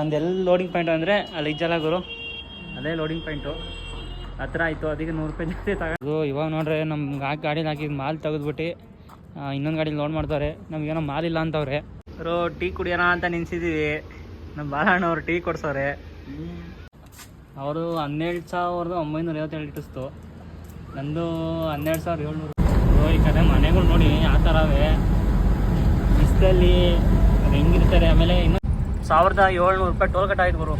ನಂದು ಎಲ್ಲಿ loading point ಅಂದರೆ ಅಲ್ಲಿ ಇಜ್ಜಲ್ಲ ಗುರು. ಅದೇ ಲೋಡಿಂಗ್ ಪಾಯಿಂಟು ಹತ್ರ ಆಯಿತು ಅದಕ್ಕೆ ನೂರು ರೂಪಾಯಿ ಜಾಸ್ತಿ ತಗೊಂಡು ಇವಾಗ ನೋಡ್ರೆ ನಮ್ಮ ಹಾಕಿ ಗಾಡೀಲಿ ಹಾಕಿದ ಮಾಲ್ ತೆಗೆದ್ಬಿಟ್ಟು ಇನ್ನೊಂದು ಗಾಡಿಲಿ ಲೋಡ್ ಮಾಡ್ತಾರೆ ನಮಗೇನೋ ಮಾಲ್ ಇಲ್ಲ ಅಂತವ್ರೆ. ರೋ ಟೀ ಕುಡಿಯೋಣ ಅಂತ ನಿನ್ಸಿದ್ದೀವಿ ನಮ್ಮ ಬಾಲಣ್ಣವ್ರು ಟೀ ಕೊಡ್ಸೋರೆ ಅವರು ಹನ್ನೆರಡು ಸಾವಿರದ ಒಂಬೈನೂರ ಐವತ್ತೇಳು ಲೀಟರ್ಸ್ತು ನಂದು ಹನ್ನೆರಡು ಸಾವಿರದ ಏಳ್ನೂರು. ಈ ಕಡೆ ಮನೆಗಳು ನೋಡಿ, ಆ ಥರವೇ ಬಿಸಿಲಲ್ಲಿ ಹೆಂಗಿರ್ತಾರೆ, ಆಮೇಲೆ ಇನ್ನು ಸಾವಿರದ ಏಳ್ನೂರು ರೂಪಾಯಿ ಟೋಲ್ ಕಟ್ ಗುರು.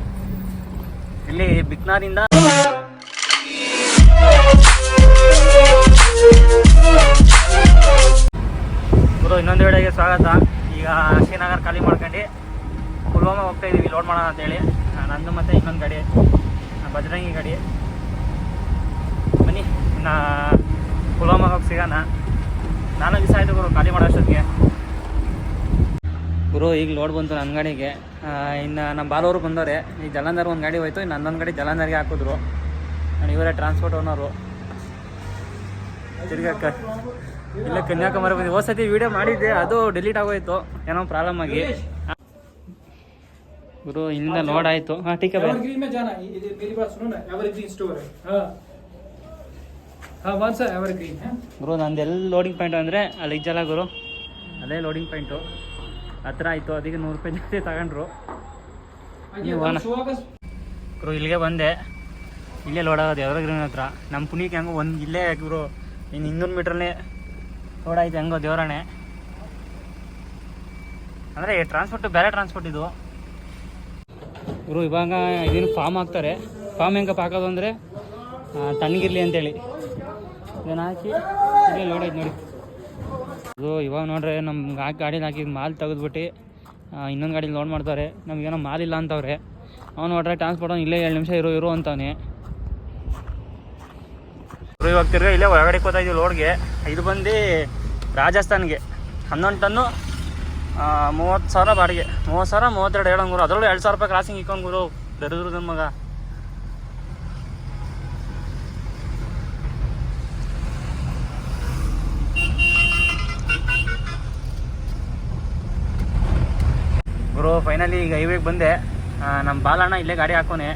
ಇಲ್ಲಿ ಬಿಕ್ನಾರಿಂದ ಗುರು, ಇನ್ನೊಂದು ವೇಳೆಗೆ ಸ್ವಾಗತ. ಈಗ ಶ್ರೀನಗರ್ ಖಾಲಿ ಮಾಡ್ಕೊಂಡು ಪುಲ್ವಾಮಾ ಹೋಗ್ತಾ ಇದೀವಿ ಲೋಡ್ ಮಾಡೋಣ ಅಂತೇಳಿ. ನಂದು ಮತ್ತೆ ಇನ್ನೊಂದು ಗಾಡಿ ಬಜರಂಗಿ ಗಾಡಿ. ಬನ್ನಿ ಇನ್ನು ಪುಲ್ವಾಮಾ ಹೋಗಿ ಸಿಗೋಣ. ನಾಲ್ಕು ದಿವಸ ಆಯಿತು ಗುರು, ಖಾಲಿ ಮಾಡೋ ಅಷ್ಟೊತ್ತಿಗೆ. ಗುರು ಈಗ ಲೋಡ್ ಬಂತು ನನ್ನ ಗಾಡಿಗೆ. ಇನ್ನು ನಮ್ಮ ಬಾಲವರು ಬಂದವ್ರೆ ಈ ಜಲಂಧರ್ ಒಂದು ಗಾಡಿ ಹೋಯ್ತು ಇನ್ನು ಹನ್ನೊಂದು ಗಾಡಿ ಜಲಂಧರ್ಗೆ ಹಾಕಿದ್ರು. ನಾನು ಇವರೇ ಟ್ರಾನ್ಸ್ಪೋರ್ಟ್ ಓನರು ತಿರ್ಗಾ ಇಲ್ಲ ಕನ್ಯಾಕುಮಾರಿ ಬಂದು ಹೋದ್ಸತಿ ವೀಡಿಯೋ ಮಾಡಿದ್ದೆ ಅದು ಡಿಲೀಟ್ ಆಗೋಯ್ತು. ಏನೋ ಪ್ರಾಬ್ಲಮ್ ಆಗಿ. ಗುರು ಇಲ್ಲಿಂದ ಲೋಡ್ ಆಯಿತು. ಹಾಂ ಟೀಕೆ ಗುರು ನಂದು ಎಲ್ಲಿ ಲೋಡಿಂಗ್ ಪಾಯಿಂಟ್ ಅಂದರೆ ಅಲ್ಲಿ ಇಜ್ಜಲ್ಲ ಗುರು. ಅದೇ ಲೋಡಿಂಗ್ ಪಾಯಿಂಟು ಹತ್ರ ಆಯ್ತು ಅದಕ್ಕೆ ನೂರು ರೂಪಾಯಿ ಜಾಸ್ತಿ ತಗೊಂಡ್ರು. ಗುರು ಇಲ್ಲಿಗೆ ಬಂದೆ. ಇಲ್ಲೇ ಲೋಡಾಗೋದು ಯಾವ್ದಾರ ಗ್ರೀನ್ ಹತ್ರ. ನಮ್ಮ ಪುನೀಕ್ ಹೆಂಗೋ ಒಂದು ಇಲ್ಲೇ ಗುರು ಇನ್ನು ಇನ್ನೂರು ಮೀಟ್ರಲ್ಲೇ ಲೋಡಾಯ್ತು ಹೆಂಗೋ ದೇವರಾಣೆ. ಅಂದರೆ ಟ್ರಾನ್ಸ್ಪೋರ್ಟ್ ಬೇರೆ ಟ್ರಾನ್ಸ್ಪೋರ್ಟ್ ಇದು. ಗುರು ಇವಾಗ ಇದನ್ನು ಫಾರ್ಮ್ ಹಾಕ್ತಾರೆ. ಫಾರ್ಮ್ ಹೆಂಗಪ್ಪ ಹಾಕೋದು ಅಂದರೆ ತಣ್ಣಗಿರಲಿ ಅಂತೇಳಿ. ಇದನ್ನು ಹಾಕಿ ಇಲ್ಲೇ ಲೋಡಾಯ್ತು ನೋಡಿ. ಇದು ಇವಾಗ ನೋಡ್ರೆ ನಮ್ಗೆ ಹಾಕಿ ಗಾಡೀಲಿ ಹಾಕಿದ ಮಾಲ್ ತೆಗೆದ್ಬಿಟ್ಟು ಇನ್ನೊಂದು ಗಾಡಿಲಿ ಲೋಡ್ ಮಾಡ್ತಾರೆ. ನಮಗೇನೋ ಮಾಲ್ ಇಲ್ಲ ಅಂತವ್ರೆ. ಅವ್ನು ನೋಡ್ರೆ ಟ್ರಾನ್ಸ್ಪೋರ್ಟ್ ಅವ್ನು ಇಲ್ಲೇ ಎರಡು ನಿಮಿಷ ಇರೋ, ಇರು ಅಂತವ್ನೆ. ಇವಾಗ ತಿರ್ಗಾ ಇಲ್ಲೇ ಹೊರಗಡೆ ಕೂತಾ ಇದೀವಿ ಲೋಡ್ಗೆ ಇದು ಬಂದು ರಾಜಸ್ಥಾನ್ಗೆ. ಹನ್ನೊಂದು ಟನ್ನು ಮೂವತ್ತು ಸಾವಿರ ಬಾಡಿಗೆ. ಮೂವತ್ತು ಸಾವಿರ, ಮೂವತ್ತೆರಡು ಹೇಳೋಂಗೂರು ಗುರು ಅದರಲ್ಲೂ ಎರಡು ಸಾವಿರ ರೂಪಾಯಿ ಕ್ರಾಸಿಂಗ್ ಇಕ್ಕೊಂಗೂರು ಗುರು. ದರಿದ್ರು ಮಗ. ಗುರು ಫೈನಲಿ ಈಗ ಹೈವೇಗೆ ಬಂದೆ. ನಮ್ಮ ಬಾಲಣ್ಣ ಇಲ್ಲೇ ಗಾಡಿ ಹಾಕೋನೆ.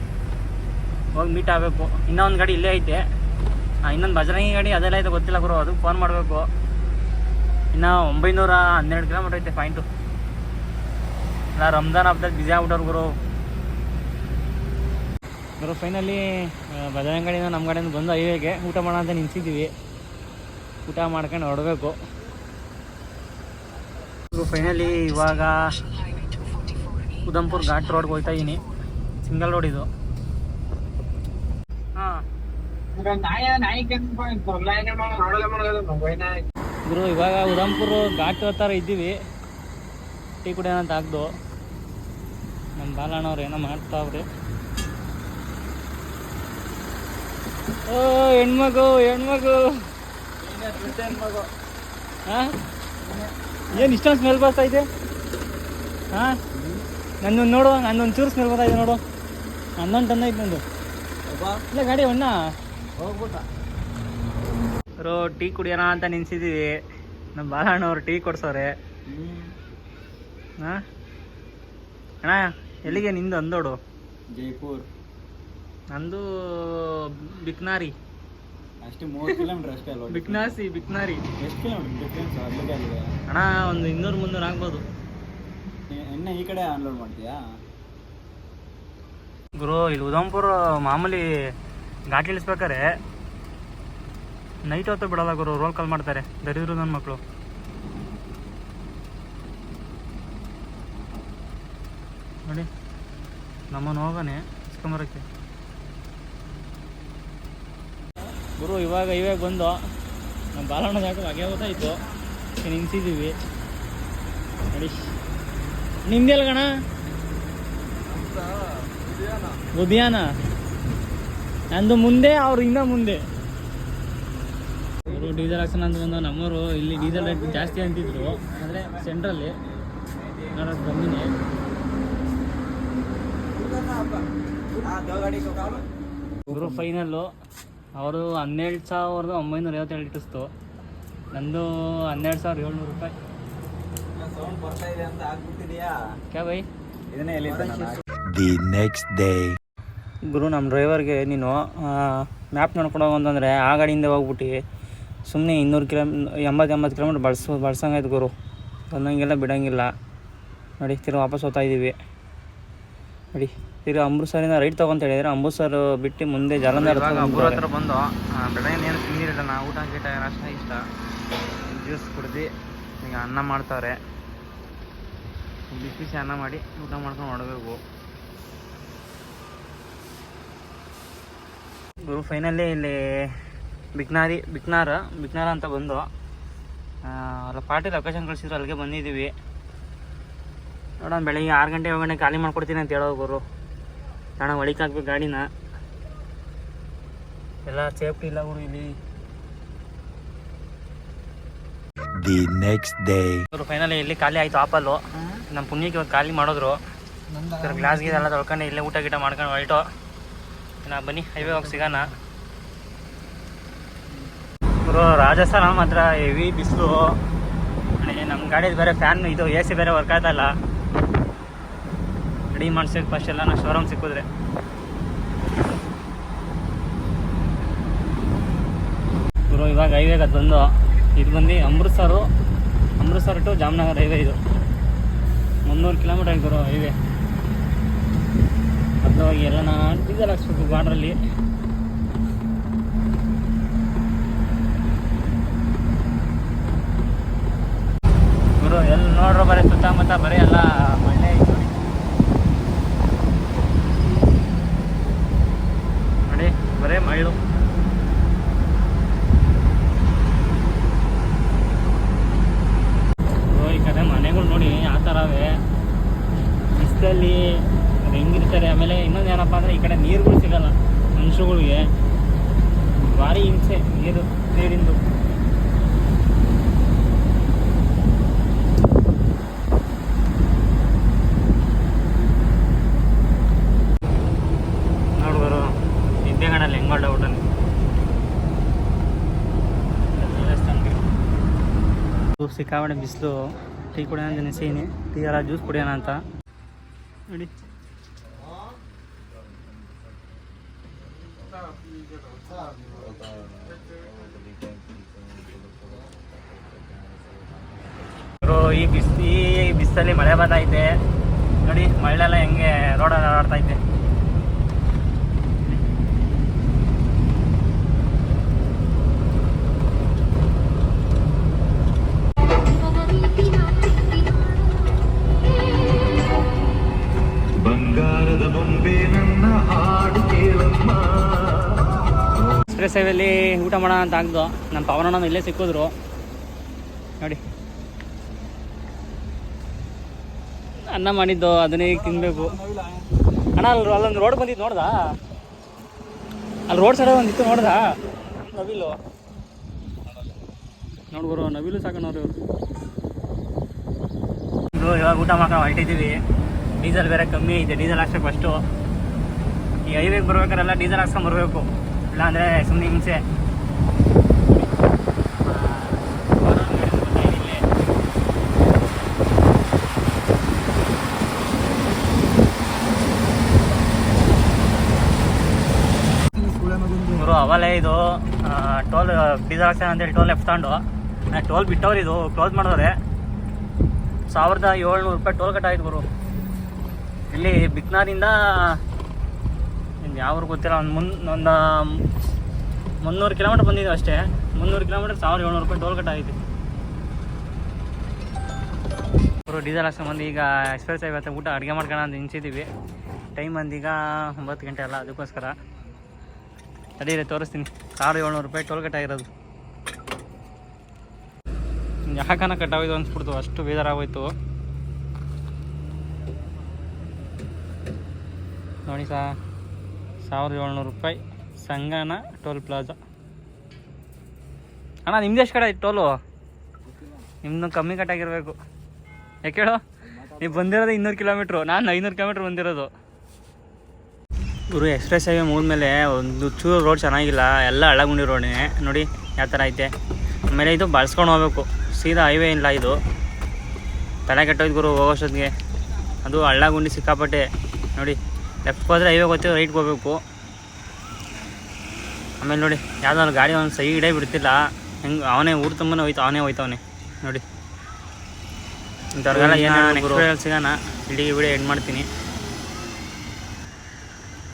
ಹೋಗಿ ಮೀಟ್ ಆಗಬೇಕು. ಇನ್ನೊಂದು ಗಾಡಿ ಇಲ್ಲೇ ಐತೆ. ಇನ್ನೊಂದು ಬಜರಂಗಿ ಗಾಡಿ ಅದೆಲ್ಲ ಐತೆ ಗೊತ್ತಿಲ್ಲ ಬ್ರೋ ಅದಕ್ಕೆ ಫೋನ್ ಮಾಡಬೇಕು. ಇನ್ನು ಒಂಬೈನೂರ ಹನ್ನೆರಡು ಕಿಲೋಮೀಟ್ರ್ ಐತೆ ಪಾಯಿಂಟು ನಾ ರಂಜಾನ್ ಹಬ್ಬದಲ್ಲಿ ಬಿಸಿ ಆಗ್ಬಿಟ್ಟವ್ರು ಗುರು ಗುರು ಫೈನಲಿ ಬಜರಂಗಿ ಗಾಡಿನ ನಮ್ಮ ಗಾಡಿಯಿಂದ ಬಂದು ಹೈವೇಗೆ ಊಟ ಮಾಡೋಣ ಅಂತ ನಿಲ್ಸಿದ್ದೀವಿ ಊಟ ಮಾಡ್ಕೊಂಡು ಹೊರಡಬೇಕು. ಗುರು ಫೈನಲಿ ಇವಾಗ ಉದಂಪುರ್ ಘಾಟ್ ರೋಡ್ಗೆ ಹೋಗ್ತಾ ಇದೀನಿ. ಸಿಂಗಲ್ ರೋಡ್ ಇದು. ಹಾಂ. ಗುರು ಇವಾಗ ಉದಂಪುರ್ ಘಾಟ್ ಹತ್ತಾರ ಇದ್ದೀವಿ. ಟೀ ಕುಡಿಯೋಣ ಅಂತ ಆಗ್ದು. ನಮ್ಮ ಬಾಲಣ್ಣವ್ರು ಏನೋ ಮಾಡ್ತಾವ್ರಿ ಓ ಹೆಣ್ಮಗು ಹೆಣ್ಮಗು. ಹಾಂ? ಏನು ಇಷ್ಟೊಂದು ಸ್ಮೆಲ್ ಬರ್ತಾ ಇದೆ? ಹಾಂ? ನನ್ನೊಂದು ನೋಡು ನನ್ನೊಂದು ಚೂರು ಸ್ಮೆಲ್ ಬರ್ತಾ ಇದೆ ನೋಡು ಹನ್ನೊಂದು ಟನ್ ಐತೆ ನಂದು ಇಲ್ಲ ಗಾಡಿ ಅಣ್ಣ ರೋ ಟೀ ಕುಡಿಯೋಣ ಅಂತ ನಿನ್ಸಿದೀವಿ. ನಮ್ಮ ಬಾಲಣ್ಣವ್ರು ಟೀ ಕೊಡ್ಸೋರೆ ಹಾಂ? ಅಣ್ಣ ಎಲ್ಲಿಗೆ ನಿಂದು ಅಂದೋಡು? ಜೈಪುರ್. ನಂದು ಬಿಕ್ನಾರಿ. ಅಷ್ಟೇ ಮೂವತ್ತು ಕಿಲೋಮೀಟರ್ ಅಷ್ಟೇ ಅಲ್ವಾ? ಬಿಕ್ನಾಸಿ ಬಿಕ್ನಾರಿ. ಎಷ್ಟು ಕಿಲೋಮೀಟರ್? ಡಿಫ್ರೆನ್ಸ್? ಅಲ್ಲಿಗೆ ಅಲ್ಲಿಗೆ ಅಣ್ಣ ಒಂದು ಇನ್ನೂರು ಮುನ್ನೂರು ಆಗ್ಬೋದು. ಇನ್ನ ಈ ಕಡೆ ಅನ್ಲೋಡ್ ಮಾಡ್ತೀಯಾ? ಗುರು ಇಲ್ಲಿ ಉದಂಪುರ ಮಾಮೂಲಿ ಘಾಟ್ ಇಳಿಸ್ಬೇಕಾರೆ ನೈಟ್ ಹೊತ್ತು ಬಿಡಲ್ಲ ಗುರು ರೋಲ್ ಕಾಲ್ ಮಾಡ್ತಾರೆ. ದರಿದ್ರು ನನ್ನ ಮಕ್ಕಳು ನೋಡಿ ನಮ್ಮನ್ನು ಹೋಗನೆ ಇಸ್ಕೊಂಬರಕ್ಕೆ. ಗುರು ಇವಾಗ ಇವಾಗ ಬಂದು ನಮ್ಮ ಬಾಲಣ್ಣ ಯಾಕೆ ಹಾಗೆ ಇತ್ತು. ನಿಂತಿದ್ದೀವಿ ನೋಡಿ ನಿಂದೆಲ್ಲ ಗಣ ಉದ್ಯಾನ. ನಂದು ಮುಂದೆ, ಅವ್ರ ಇನ್ನ ಮುಂದೆ. ಇವರು ಡೀಸೆಲ್ ಹಾಕ್ಸೋಣ ಅಂತ ಬಂದು ನಮ್ಮವರು ಇಲ್ಲಿ ಡೀಸೆಲ್ ರೇಟ್ ಜಾಸ್ತಿ ಅಂತಿದ್ರು ಅಂದರೆ ಸೆಂಟ್ರಲ್ಲಿ ಬಂದಿನಿ. ಇವರು ಫೈನಲ್ಲು, ಅವರು ಹನ್ನೆರಡು ಸಾವಿರದ ಒಂಬೈನೂರ ಐವತ್ತೇಳು ಇಟ್ಟಿಸ್ತು ನಂದು ಹನ್ನೆರಡು ಸಾವಿರದ ಏಳ್ನೂರು ರೂಪಾಯಿ. ಸೌಂಡ್ ಬರ್ತಾ ಇದೆ ಅಂತ ಆಗ್ಬಿಟ್ಟಿದ್ಯಾ? ಕ್ಯಾ ಬೈ ಇದನ್ನೇ ಎಲ್ಲಿ ದಿ next day. ಗುರು ನಮ್ಮ ಡ್ರೈವರ್ಗೆ ನೀನು ಮ್ಯಾಪ್ ನೋಡ್ಕೊಂಡು ಹೋಗೋಂತಂದರೆ ಆ ಗಾಡಿಯಿಂದ ಹೋಗ್ಬಿಟ್ಟು. ಸುಮ್ಮನೆ ಇನ್ನೂರು ಕಿಲೋ ಎಂಬತ್ತು ಎಂಬತ್ತು ಕಿಲೋಮೀಟ್ರ್ ಬಳಸೋ ಬಳಸಂಗಾಯ್ತು ಗುರು. ಬಂದಂಗೆಲ್ಲ ಬಿಡೋಂಗಿಲ್ಲ. ನೋಡಿ ತಿರ್ಗಿ ವಾಪಸ್ ಹೋಗ್ತಾ ಇದ್ದೀವಿ ನೋಡಿ ತಿರು ಅಮೃತ್ಸರಿಂದ ರೈಟ್ ತೊಗೊಂತ ಹೇಳಿದ್ರೆ ಅಮೃತ್ಸರ್ ಬಿಟ್ಟು ಮುಂದೆ ಜಲಂಧರ್ ಅಮೃತ ಹತ್ರ ಬಂದು ಬೆಳಗ್ಗೆ ಏನು ತಿಂದಿರಲಿಲ್ಲ ಊಟ ಗೀಟ ಅಷ್ಟ ಇಷ್ಟ. ಜ್ಯೂಸ್ ಕುಡ್ದು ಈಗ ಅನ್ನ ಮಾಡ್ತಾರೆ. ಬಿಸಿ ಬಿಸಿ ಅನ್ನ ಮಾಡಿ ಊಟ ಮಾಡ್ಕೊಂಡು ಹೊಡಬೇಕು ಗುರು ಫೈನಲಿ ಇಲ್ಲಿ ಬಿಕ್ನಾರಿ ಬಿಕ್ನಾರ ಬಿಕ್ನಾರ ಅಂತ ಬಂದು ಆ, ಅಲ್ಲ ಪಾರ್ಟಿ ಲೊಕೇಶನ್ ಕಳಿಸಿದ್ರು ಅಲ್ಲಿಗೆ ಬಂದಿದ್ದೀವಿ. ನೋಡೋಣ ಬೆಳಿಗ್ಗೆ ಆರು ಗಂಟೆ ಏಳು ಗಂಟೆ ಖಾಲಿ ಮಾಡ್ಕೊಡ್ತೀನಿ ಅಂತ ಹೇಳೋ ಗುರು. ಹಣ ಒಳಿಕ್ ಹಾಕ್ಬೇಕು ಗಾಡಿನ. ಎಲ್ಲ ಸೇಫ್ಟಿ ಇಲ್ಲ ಗುರು ಇಲ್ಲಿ. ದಿ ನೆಕ್ಸ್ಟ್ ಡೇ ಗುರು ಫೈನಲಿ ಇಲ್ಲಿ ಖಾಲಿ ಆಯಿತು ಆಪಲ್ಲು ನಮ್ಮ ಪುಣ್ಯಕ್ಕೆ ಇವಾಗ ಖಾಲಿ ಮಾಡಿದ್ರು. ಗ್ಲಾಸ್ ಗೀಸ್ ಎಲ್ಲ ತೊಳ್ಕೊಂಡು, ಇಲ್ಲೇ ಊಟ ಗೀಟ ಮಾಡ್ಕೊಂಡು ಹೊರಟು. ನಾ ಬನ್ನಿ ಹೈವೇ ಹೋಗಿ ಸಿಗೋಣ. ಗುರು, ರಾಜಸ್ಥಾನ ಮಾತ್ರ ಹೆವಿ ಬಿಸಿಲು. ನಮ್ಮ ಗಾಡಿದು ಬೇರೆ ಫ್ಯಾನ್ ಇದು ಎ ಸಿ ಬೇರೆ ವರ್ಕ್ ಆಯ್ತಲ್ಲ ರೆಡಿ ಮಾಡ್ಸೋಕೆ ಫಸ್ಟ್ ಎಲ್ಲ ನಾ ಶೋರೂಮ್ ಸಿಕ್ಕಿದ್ರೆ. ಇವಾಗ ಹೈವೇಗೆ ಅದು ಬಂದು, ಇದು ಬಂದು ಅಮೃತ್ಸರು, ಅಮೃತ್ಸರ್ ಟು ಜಾಮ್ನಗರ್ ಹೈವೇ ಇದು. ಮುನ್ನೂರು ಕಿಲೋಮೀಟರ್ ಗುರು ಹೈವೇ ಹೋಗಿ ಎಲ್ಲ ನಾನು ಡೀಸೆಲ್ ಹಾಕ್ಸ್ಬೇಕು ಬಾರ್ಡ್ರಲ್ಲಿ. ಗುರು ಎಲ್ಲಿ ನೋಡ್ರೋ ಬರೀ ಸುತ್ತಮುತ್ತ ಬರೀ ಎಲ್ಲ ಮಳೆ ಐತೆ ನೋಡಿ. ಬರೀ ಮಳ್ಳು ಓ, ಈ ಕಡೆ ಮನೆಗಳು ನೋಡಿ ಯಾವ ಥರ ಅವೆ ಬಿಸಿಲಲ್ಲಿ ಅದು ಹೆಂಗಿರ್ತಾರೆ ಆಮೇಲೆ ಇನ್ನೊಂದು ಏನಪ್ಪ ಅಂದರೆ ಈ ಕಡೆ ನೀರುಗಳು ಸಿಗಲ್ಲ ಮನುಷ್ಯಗಳಿಗೆ ಭಾರಿ ಹಿಂಸೆ ನೀರು ನೀರಿಂದು ನೋಡ್ಬರು ನಿದ್ದೆಗಣ್ಣಲ್ಲಿ ಹೆಂಗ್ ಮಾಡ್ದ ಊಟ ಸಿಕ್ಕಾಬಡೆ ಬಿಸಿಲು ಟೀ ಕುಡಿಯೋಣ ಅಂತ ನೆಸೀನಿ ಟೀ ಎಲ್ಲ ಜ್ಯೂಸ್ ಕುಡಿಯೋಣ ಅಂತ. ನೋಡಿ. ಈ ಬಿಸಿ ಈ ಬಿಸಿಲಲ್ಲಿ ಮಳೆ ಬರ್ತೈತೆ ನೋಡಿ ಮಳೆಲ್ಲ ಹೆಂಗೆ ರೋಡಲ್ಲಿ ಆಡ್ತಾ ಐತೆ ಎಕ್ಸ್ಪ್ರೆಸ್ ಸೇವೆಯಲ್ಲಿ ಊಟ ಮಾಡೋಣ ಅಂತ ಆಗ್ದು ನಮ್ಮ ಪವನಣ್ಣ ಇಲ್ಲೇ ಸಿಕ್ಕಿದ್ರು. ನೋಡಿ. ಅನ್ನ ಮಾಡಿದ್ದು, ಅದನ್ನೇ ಈಗ ತಿನ್ಬೇಕು. ಅಣ್ಣ, ಅಲ್ಲಿ ಅಲ್ಲೊಂದು ರೋಡ್ ಬಂದಿದ್ದು ನೋಡ್ದಾ? ಅಲ್ಲಿ ರೋಡ್ ಸೈಡ್ ಒಂದು ಇತ್ತು, ನೋಡ್ದಾ? ನವಿಲು. ನೋಡ್ಬರು ನವಿಲು ಸಾಕೋಣವ್ರು ಇವರು. ಇವಾಗ ಊಟ ಮಾಡ್ಕೊಂಡು ಹೊರಟಿದ್ದೀವಿ. ಡೀಸೆಲ್ ಬೇರೆ ಕಮ್ಮಿ ಐತೆ, ಡೀಸೆಲ್ ಹಾಕ್ಸ್ಬೇಕು ಫಸ್ಟು ಈ ಹೈವೇಗೆ ಬರ್ಬೇಕಾರೆಲ್ಲ ಡೀಸೆಲ್ ಹಾಕ್ಸ್ಕೊಂಡ್ ಬರಬೇಕು. ಇಲ್ಲಾಂದರೆ ಸುಮ್ಮನೆ ಹಿಂಸೆ. ಅವಲೇ ಇದು ಟೋಲ್ ಬೀದರ್ ಹಾಕ್ಸೋಣ ಅಂತೇಳಿ ಟೋಲ್ ಲೆಫ್ಟ್ ತಗೊಂಡು. ಟೋಲ್ ಬಿಟ್ಟವ್ರು ಇದು ಕ್ಲೋಸ್ ಮಾಡಿದವ್ರೆ. ಸಾವಿರದ ಏಳ್ನೂರು ರೂಪಾಯಿ ಟೋಲ್ ಕಟ್ ಆಯ್ತು ಗುರು. ಇಲ್ಲಿ ಬಿಕ್ನಾರಿಂದ ಇನ್ನು ಯಾವ ಗೊತ್ತಿಲ್ಲ, ಒಂದು ಮುನ್, ಒಂದು ಮುನ್ನೂರು ಕಿಲೋಮೀಟ್ರ್ ಬಂದಿದ್ದೀವಿ ಅಷ್ಟೇ. ಮುನ್ನೂರು ಕಿಲೋಮೀಟ್ರ್ ಸಾವಿರದ ಏಳ್ನೂರು ರೂಪಾಯಿ ಟೋಲ್ ಕಟ್ ಆಗಿದೆ ಅವರು ಡೀಸೆಲ್ ಹಾಕ್ಸ್ಕೊಂಬಂದು ಈಗ ಎಕ್ಸ್ಪ್ರೆಸ್ ಆಗಿರುತ್ತೆ ಊಟ ಅಡುಗೆ ಮಾಡ್ಕೊಳ್ಳೋ ಅಂತ ನಿಂತಿದ್ದೀವಿ. ಟೈಮ್ ಅಂದೀಗ ಒಂಬತ್ತು ಗಂಟೆ ಅಲ್ಲ, ಅದಕ್ಕೋಸ್ಕರ. ತಡೀರಿ ತೋರಿಸ್ತೀನಿ. ಸಾವಿರದ ಏಳ್ನೂರು ರೂಪಾಯಿ ಟೋಲ್ ಕಟ್ ಆಗಿರೋದು. ಯಾಕನ ಕಟ್ಟಾಗೋಯ್ತು ಅನ್ಸ್ಬಿಡ್ತು, ಅಷ್ಟು ಬೇಜಾರಾಗೋಯ್ತು. ನೋಡಿ ಸಾ. ಸಾವಿರದ ಏಳ್ನೂರು ರೂಪಾಯಿ. ಸಂಗನ ಟೋಲ್ ಪ್ಲಾಜಾ. ಅಣ್ಣ, ನಿಮ್ದು ಎಷ್ಟು ಕಡೆ ಟೋಲು? ನಿಮ್ದು ಕಮ್ಮಿ ಕಟ್ಟಾಗಿರಬೇಕು. ಯಾಕೆ ಹೇಳೋ? ನೀವು ಬಂದಿರೋದು ಇನ್ನೂರು ಕಿಲೋಮೀಟ್ರು. ನಾನು ಐನೂರು ಕಿಲೋಮೀಟ್ರ್ ಬಂದಿರೋದು. ಗುರು, ಎಕ್ಸ್ಪ್ರೆಸ್ ಹೈವೇ ಮುಗಿದ್ಮೇಲೆ ಒಂದು ಚೂರು ರೋಡ್ ಚೆನ್ನಾಗಿಲ್ಲ. ಎಲ್ಲ ಹಳ್ಳಗುಂಡಿ ರೋಡೇ ನೋಡಿ, ಯಾವ ಥರ ಐತೆ. ಆಮೇಲೆ ಇದು ಬಳಸ್ಕೊಂಡು ಹೋಗ್ಬೇಕು. ಸೀದಾ ಹೈವೇ ಇಲ್ಲ ಇದು. ತಲೆ ಕೆಟ್ಟೋಯ್ತು ಗುರು ಹೋಗೋಷ್ಟೊತ್ತಿಗೆ. ಅದು ಹಳ್ಳಗುಂಡಿ ಸಿಕ್ಕಾಪಟ್ಟೆ. ನೋಡಿ ಲೆಫ್ಟ್ಗೆ ಹೋದ್ರೆ ಹೈವೇ ಹೋಗ್ತೀವಿ ರೈಟ್ಗೆ ಹೋಗ್ಬೇಕು ಆಮೇಲೆ ನೋಡಿ ಯಾವ್ದಾದ್ರು ಗಾಡಿ ಒಂದು ಸೈಡೇ ಬಿಡ್ತಿಲ್ಲ. ಹೆಂಗೆ ಅವನೇ ಊರು ತುಂಬನೇ ಹೋಯ್ತು ಅವನೇ ಹೋಯ್ತವನೆ. ನೋಡಿ. ಇಂಥವ್ರಿಗೆಲ್ಲ ಏನು ಸಿಗೋಣ ಇಡೀ ವಿಡಿಯೋ ಎಂಡ್ ಮಾಡ್ತೀನಿ.